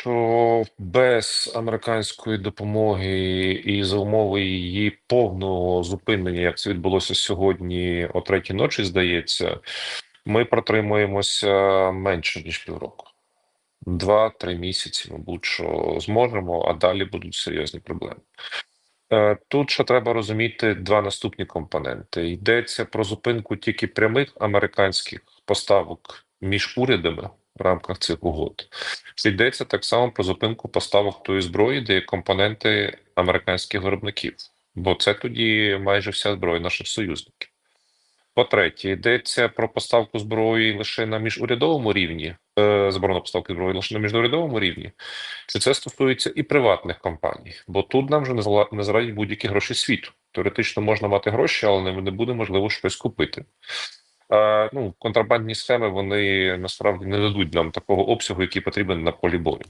що без американської допомоги і за умови її повного зупинення, як це відбулося сьогодні о третій ночі, здається, ми протримуємося менше ніж півроку. Два-три місяці, мабуть, що зможемо, а далі будуть серйозні проблеми. Е, Тут ще треба розуміти два наступні компоненти: йдеться про зупинку тільки прямих американських поставок між урядами в рамках цих угод. Йдеться так само про зупинку поставок тої зброї, де є компоненти американських виробників, бо це тоді майже вся зброя наших союзників. По-третє, йдеться про поставку зброї лише на міжурядовому рівні, е, заборона поставки зброї лише на міжурядовому рівні, чи це стосується і приватних компаній? Бо тут нам вже не зарадять будь-які гроші світу. Теоретично можна мати гроші, але не буде можливо щось купити. Ну, контрабандні схеми вони насправді не дадуть нам такого обсягу, який потрібен на полі бою.